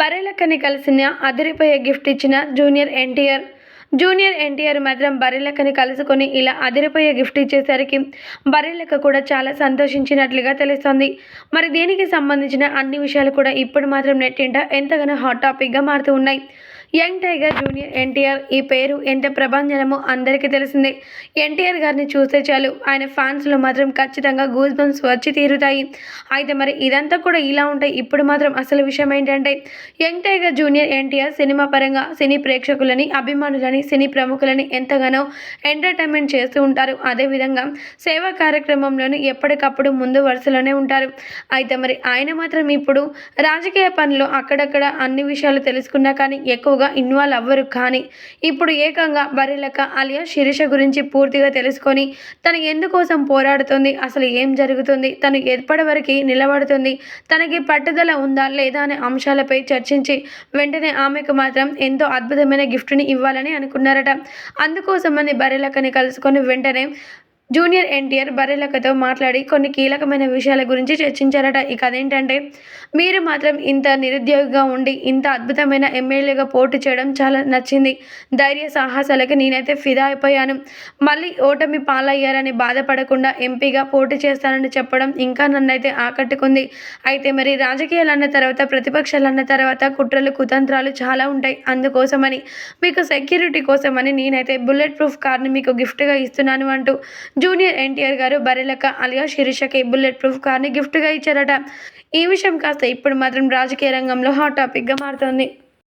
బరెలక్కని కలిసిన అదిరిపోయే గిఫ్ట్ ఇచ్చిన జూనియర్ ఎన్టీఆర్. జూనియర్ ఎన్టీఆర్ మాత్రం బరెలక్కని కలుసుకొని ఇలా అదిరిపోయే గిఫ్ట్ ఇచ్చేసరికి బరెలక్క కూడా చాలా సంతోషించినట్లుగా తెలుస్తోంది. మరి దీనికి సంబంధించిన అన్ని విషయాలు కూడా ఇప్పుడు మాత్రం నెట్టింట ఎంతగానో హాట్ టాపిక్గా మారుతూ ఉన్నాయి. Young tiger junior NTR. ఈ పేరు ఎంత ప్రభంజనమో అందరికీ తెలిసిందే. ఎన్టీఆర్ గారిని చూస్తే చాలు. ఆయన ఫ్యాన్స్లో మాత్రం ఖచ్చితంగా గూస్ బంప్స్ వచ్చి తీరుతాయి. అయితే మరి ఇదంతా కూడా ఇలా ఉంటాయి ఇప్పుడు మాత్రం అసలు విషయం ఏంటంటే young tiger junior NTR cinema పరంగా సినీ ప్రేక్షకులని అభిమానులని సినీ ప్రముఖులని ఎంతగానో ఎంటర్టైన్మెంట్ చేస్తూ ఉంటారు. అదేవిధంగా సేవా కార్యక్రమంలోని ఎప్పటికప్పుడు ముందు వరుసలోనే ఉంటారు. అయితే మరి ఆయన మాత్రం ఇప్పుడు రాజకీయ పనిలో అక్కడక్కడ అన్ని విషయాలు తెలుసుకున్నా కానీ ఎక్కువగా ఎక్కువగా ఇన్వాల్వ్ అవ్వరు. కానీ ఇప్పుడు ఏకంగా బరిలక అలియా శిరీష గురించి పూర్తిగా తెలుసుకొని తను ఎందుకోసం పోరాడుతుంది అసలు ఏం జరుగుతుంది తను ఎప్పటివరకు నిలబడుతుంది తనకి పట్టుదల ఉందా లేదా అనే అంశాలపై చర్చించి వెంటనే ఆమెకు మాత్రం ఎంతో అద్భుతమైన గిఫ్ట్ని ఇవ్వాలని అనుకున్నారట. అందుకోసమని బరిలకని కలుసుకొని వెంటనే జూనియర్ ఎన్టీఆర్ బర్రెలకతో మాట్లాడి కొన్ని కీలకమైన విషయాల గురించి చర్చించారట. ఇక అదేంటంటే మీరు మాత్రం ఇంత నిరుద్యోగిగా ఉండి ఇంత అద్భుతమైన ఎమ్మెల్యేగా పోటీ చేయడం చాలా నచ్చింది. ధైర్య సాహసాలకి నేనైతే ఫిదా అయిపోయాను. మళ్ళీ ఓటమి పాలయ్యారని బాధపడకుండా ఎంపీగా పోటీ చేస్తానని చెప్పడం ఇంకా నన్నైతే ఆకట్టుకుంది. అయితే మరి రాజకీయాలు అన్న తర్వాత ప్రతిపక్షాలు అన్న తర్వాత కుట్రలు కుతంత్రాలు చాలా ఉంటాయి. అందుకోసమని మీకు సెక్యూరిటీ కోసమని నేనైతే బుల్లెట్ ప్రూఫ్ కార్ని మీకు గిఫ్ట్గా ఇస్తున్నాను అంటూ జూనియర్ ఎన్టీఆర్ గారు బరెలక అలియా శిరీషకి బుల్లెట్ ప్రూఫ్ కార్ని గిఫ్ట్గా ఇచ్చారట. ఈ విషయం కాస్త ఇప్పుడు మాత్రం రాజకీయ రంగంలో హాట్ టాపిక్గా మారుతోంది.